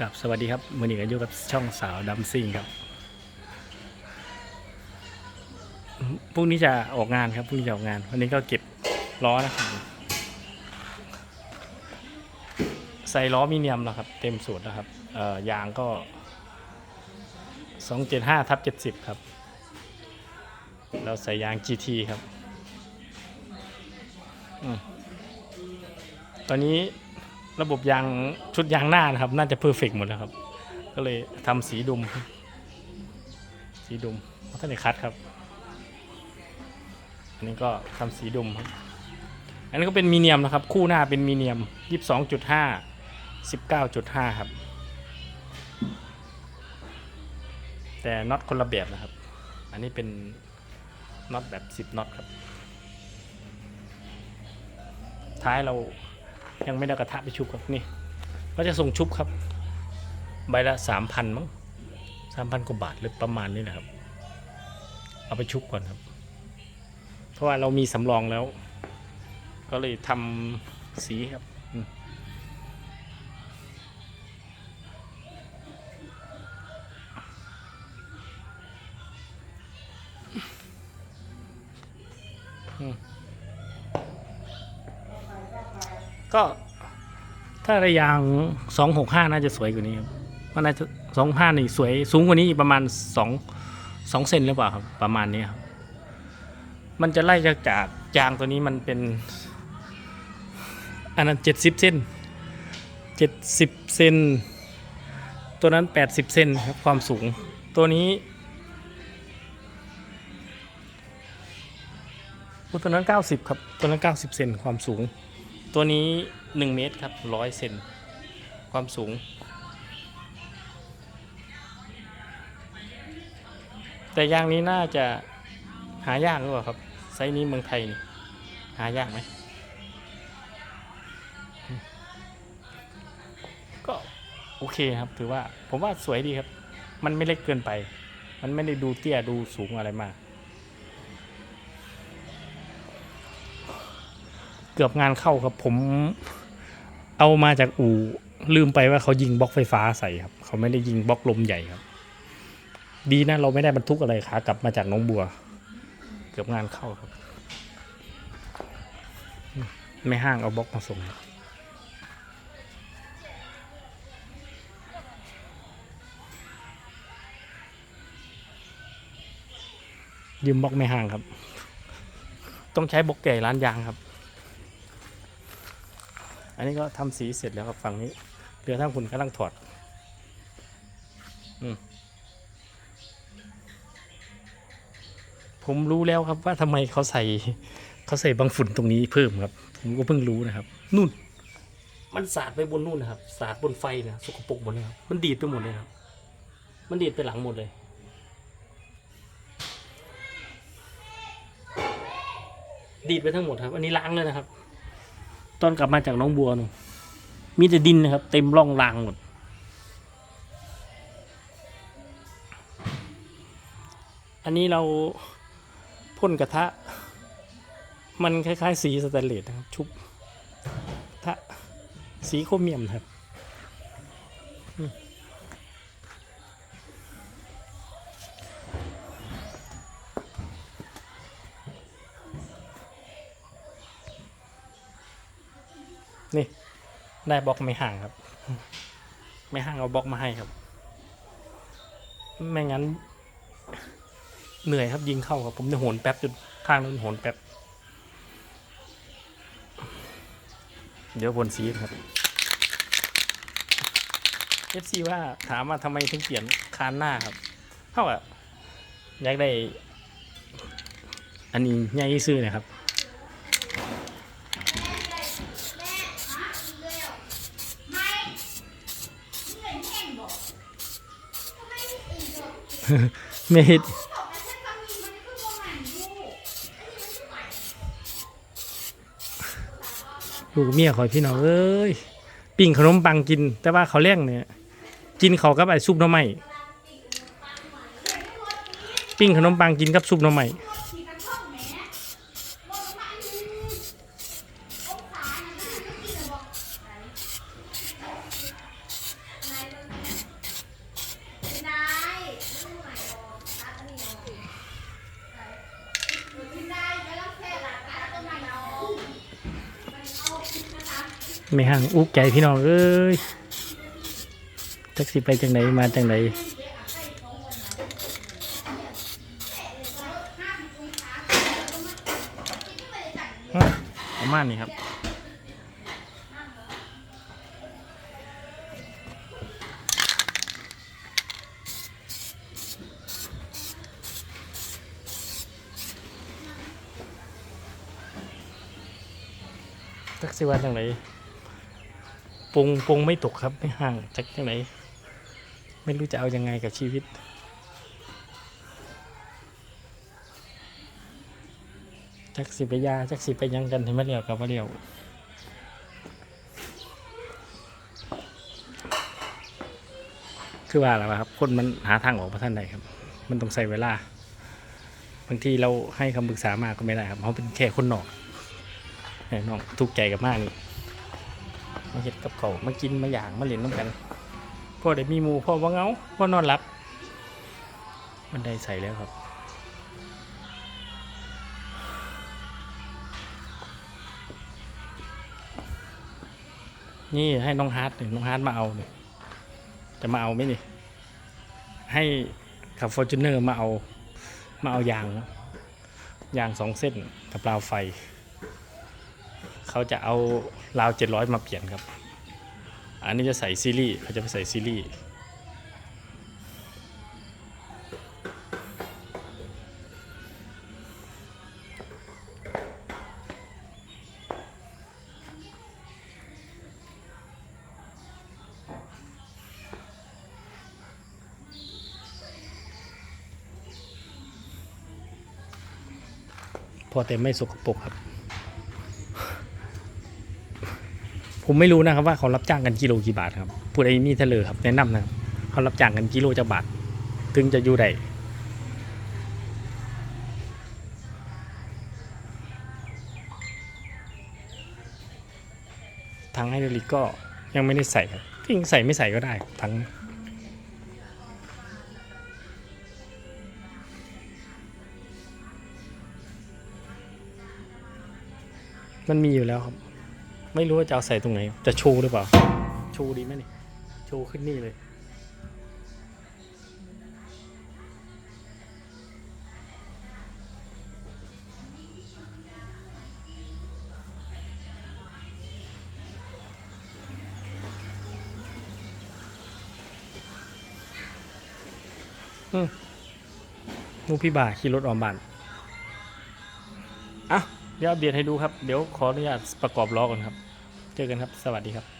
กับสวัสดีครับมือนี้ก็อยู่กับช่องสาวดัมซิงครับพรุ่งนี้จะออกงานครับพรุ่งนี้จะออกงาน วันนี้ก็เก็บล้อนะครับ ใส่ล้อมีเนียมแล้วครับ เต็มสูตรแล้วครับเอ่อยางก็275ทับ70ครับ เราใส่ยาง GT ครับอตอนนี้ ระบบยางชุดยางหน้านะครับ น่าจะเพอร์เฟกหมดแล้วครับ ก็เลยทำสีดุม สีดุมท่านในคัดครับ อันนี้ก็ทำสีดุมครับ อันนี้ก็เป็นมีเนียมนะครับ คู่หน้าเป็นมีเนียมยี่สิบสองจุดห้าสิบเก้าจุดห้าครับ แต่น็อตคนละแบบนะครับ อันนี้เป็นน็อตแบบสิบน็อตครับ ท้ายเรา ยังไม่ได้กระทะไปชุบครับนี่ก็จะส่งชุบครับ ใบละสามพันมั้งสามพันกว่าบาทหรือประมาณนี้นะครับ เอาไปชุบก่อนครับ เพราะว่าเรามีสำรองแล้ว ก็เลยทำสีครับ ก็ถ้าระยางสองหกห้าน่าจะสวยกว่านี้ครับมันน่าจะสองห้านี่สวยสูงกว่านี้อีกประมาณสองสองเซนหรือเปล่าครับประมาณนี้ครับ มันจะไล่จากจากยางตัวนี้มันเป็น อันนั้นเจ็ดสิบเซนเจ็ดสิบเซนตัวนั้นแปดสิบเซนครับความสูง ตัวนี้ตัวนั้นเก้าสิบครับตัวนั้นเก้าสิบเซนความสูง ตัวนี้ 1 เมตรครับร้อยเซนความสูง แต่ยางนี้น่าจะหายากหรือเปล่าครับ ไซส์นี้เมืองไทยนี่หายากไหมก็โอเคครับ ถือว่าผมว่าสวยดีครับ มันไม่เล็กเกินไป มันไม่ได้ดูเตี้ยดูสูงอะไรมาก กือบงานเข้าครับ ผมเอามาจากอู่ลืมไปว่าเขายิงบล็อกไฟฟ้าใส่ครับ เขาไม่ได้ยิงบล็อกลมใหญ่ครับ ดีนะเราไม่ได้บรรทุกอะไรขากลับมาจากน้องบัว เกือบงานเข้าครับ ไม่ห้างเอาบล็อกมาส่งยืมบล็อกไม่ห้างครับ ต้องใช้บล็อกใหญ่ร้านยางครับ นนี้ก็ทำสีเสร็จแล้วครับฝั่งนี้เรือทั้งคุณกำลังถอดอผมรู้แล้วครับว่าทำไมเขาใส่เขาใส่บางฝุ่นตรงนี้เพิ่มครับ ผมก็เพิ่งรู้นะครับ นู่น มันสาดไปบนนู่นนะครับสาดบนไฟนะสกปรกหมดเลยครับมันดีดไปหมดเลยครับ มันดีดไปหลังหมดเลยดีดไปทั้งหมดครับ อันนี้ล้างเลยนะครับ ตอนกลับมาจากน้องบัวหนูมีแต่ดินนะครับ เต็มร่องรางหมด อันนี้เราพ่นกระทะ มันคล้าย ๆ สีสแตนเลสนะครับ ชุบกระทะสีโครเมียมครับ นี่ ได้บล็อกไม่ห่างครับ ไม่ห่างเอาบล็อกมาให้ครับ ไม่งั้น เหนื่อยครับยิงเข้าครับ ผมจะโหนแป๊บจนข้างนั้นโหนแป๊บ เดี๋ยวบนซีครับ FC ว่าถามว่าทำไมถึงเปลี่ยนคานหน้าครับเท่ากับอยากได้ อันนี้ใหญ่ซื้อนะครับ ไม่เห็นลูกเมียคอยพี่น้องเอ้ยปิ้งขนมปังกิน แต่ว่าเขาเลี้ยงเนี่ย กินเขากับไอ้ซุปน้ำไม้ปิ้งขนมปังกินกับซุปน้ำไม้ ไม่ห่างอุกใจพี่น้องเอ้ยจักสิไปจังไหนมาจังไหนฮะประมาณนี้ครับจักสิว่าจังไหน ปรุงปรุงไม่ตกครับไม่ห่างจักจังไหน ไม่รู้จะเอายังไงกับชีวิต จักสิไปยาจักสิไปยังกันให้มาเรียวกับมาเรียวคือว่าอะไรครับ คนมันหาทางออกมาท่านใดครับ มันต้องใส่เวลา บางทีเราให้คำปรึกษามากก็ไม่ได้ครับเขาเป็นแค่คนนอกให้น้องทุกข์ใจกับมากนี่ มาเห็ดกับเขามากินมาอย่างมาเล่นน้ำกันพ่อได้มีหมูพ่อว่าเงาพ่อนอนหลับ มันได้ใส่แล้วครับนี่ให้น้องฮาร์ดนี่น้องฮาร์ดมาเอาเนี่ยจะมาเอาไหมนี่ ให้ขับฟอร์จูเนอร์มาเอา มาเอายาง ยางสองเส้นกับราวไฟ เขาจะเอาราวเจ็ดร้อยมาเปลี่ยนครับ อันนี้จะใส่ซีรีส์เขาจะไปใส่ซีรีส์พอแต่ไม่สกปรกครับ ผมไม่รู้นะครับว่าเขารับจ้างกันกิโลกี่บาทครับผู้ใดมีเทเลอครับแนะนำนะครับเขารับจ้างกันกิโลจะบาท ถึงจะอยู่ได้ทางไฮดรอลิกก็ยังไม่ได้ใส่ครับที่งใส่ไม่ใส่ก็ได้ทั้งมันมีอยู่แล้วครับ ไม่รู้ว่าจะเอาใส่ตรงไหน จะชว์หรือเปล่าชว์ดีไหมนี่ชว์ขึ้นนี่เลย อืมมูพี่บ่าขี่รถออมบ้าน ดี๋ยวอัปเดตให้ดูครับ เดี๋ยวขออนุญาตประกอบล้อก่อนครับ เจอกันครับ สวัสดีครับ